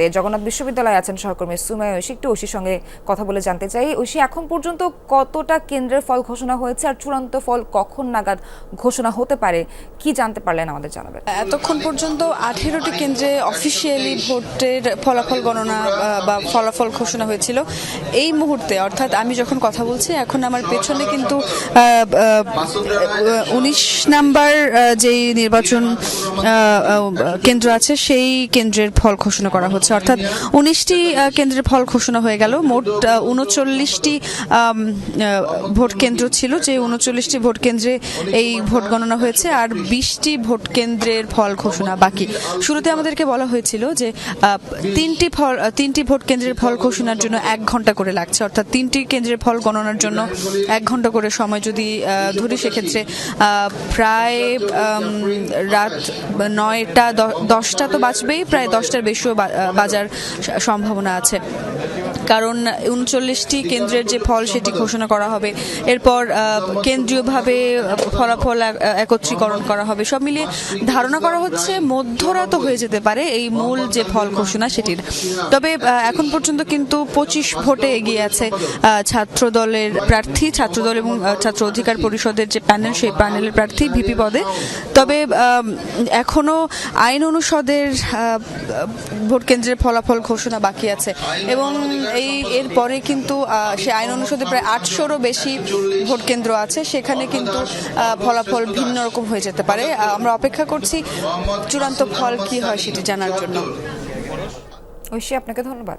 জগন্নাথ বিশ্ববিদ্যালয়ে আছেন সহকর্মী সুমায় ঐশী। একটু ঐশীর সঙ্গে কথা বলে জানতে চাই। ঐশী, এখন পর্যন্ত কতটা কেন্দ্রের ফল ঘোষণা হয়েছে আর চূড়ান্ত ফল কখন নাগাদ ঘোষণা হতে পারে, কি জানতে পারলেন আমাদের জানাবেন? এতক্ষণ পর্যন্ত আঠেরোটি কেন্দ্রে অফিসিয়ালি ভোটের ফলাফল গণনা বা ফলাফল ঘোষণা হয়েছিল। এই মুহূর্তে, অর্থাৎ আমি যখন কথা বলছি, এখন আমার পেছনে কিন্তু উনিশ নাম্বার যেই নির্বাচন কেন্দ্র আছে, সেই কেন্দ্রের ফল ঘোষণা করা হচ্ছে। অর্থাৎ উনিশটি কেন্দ্রের ফল ঘোষণা হয়ে গেল। মোট উনচল্লিশটি ভোট কেন্দ্র ছিল, যে উনচল্লিশটি ভোট কেন্দ্রে এই ভোট গণনা হয়েছে, আর বিশটি ভোট কেন্দ্রের ফল ঘোষণা বাকি। শুরুতে আমাদেরকে বলা হয়েছিল যে তিনটি ফল তিনটি ভোট কেন্দ্রের ফল ঘোষণার জন্য এক ঘণ্টা করে লাগছে। অর্থাৎ তিনটি কেন্দ্রের ফল গণনার জন্য এক ঘণ্টা করে সময় যদি ধরি, সেক্ষেত্রে প্রায় রাত নয়টা দশটা তো বাঁচবেই, প্রায় দশটার বেশিও বাজার সম্ভাবনা আছে। কারণ উনচল্লিশটি কেন্দ্রের যে ফল সেটি ঘোষণা করা হবে। এরপর কেন্দ্রীয়ভাবে ফলাফল একত্রীকরণ করা হবে। সব মিলিয়ে ধারণা করা হচ্ছে মধ্যরাত হয়ে যেতে পারে এই মূল যে ফল ঘোষণা সেটির। তবে এখন পর্যন্ত কিন্তু পঁচিশ ভোটে এগিয়ে আছে ছাত্র দলের প্রার্থী, ছাত্রদল এবং ছাত্র অধিকার পরিষদের যে প্যানেল, সেই প্যানেলের প্রার্থী ভিপি পদে। তবে এখনও আইন অনুষদের ভোট কেন্দ্রের ফলাফল ঘোষণা বাকি আছে। এবং এই এরপরে কিন্তু সে আইন অনুষদে প্রায় আটশোরও বেশি ভোট কেন্দ্র আছে। সেখানে কিন্তু ফলাফল ভিন্ন রকম হয়ে যেতে পারে। আমরা অপেক্ষা করছি চূড়ান্ত ফল কি হয় সেটি জানার জন্য। ঐশী, আপনাকে ধন্যবাদ।